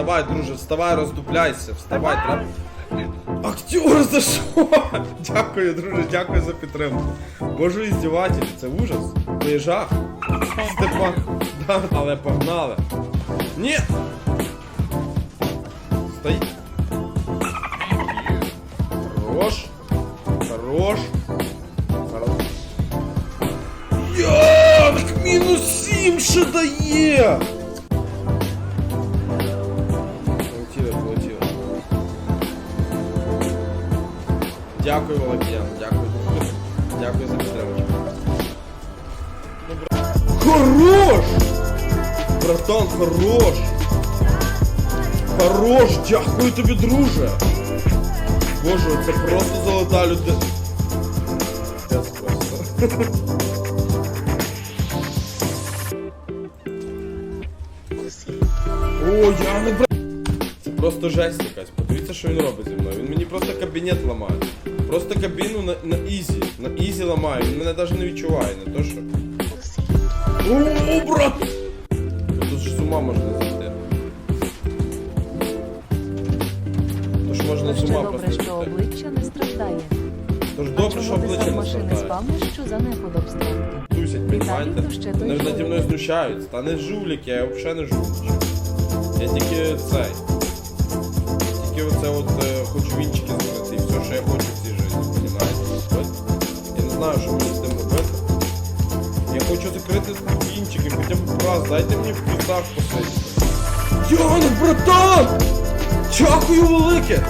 Вставай, друже, вставай, роздупляйся, вставай, треба. Актер, за що? Дякую, друже, дякую за підтримку. Боже іздіватель, це ужас. Жах. Степан. Да, але погнали. Ні! Стоїть. Хорош. Хорош. Хорош. Як мінус сім ще дає! Дякую, Володіян, дякую. Дякую за підтримку. Хорош! Братан, хорош! Хорош! Дякую тобі, друже! Боже, це просто золота людина. Пиздец просто. О, я не бра... Це просто жесть якась. Подивіться, що він робить зі мною. Він мені просто кабінет ламає. Просто кабіну на, на ізі. На ізі ламає. Він мене навіть не відчуває, не то що. О, брат! Тут ж з ума можна зайти. Тож можна з ума добре, що обличчя не страждає. Тож добре, що обличчя не страждає. що за неподобство? Тусять, ще Вони ж наді мною знущаються. Та не жулік, я взагалі не жулик. Я тільки цей. Тільки оце от знаю, що мені з тим робити. Я хочу закрити вінчики хоча б раз, дайте мені в плюсах посидіти. Яна, братан! Дякую велике!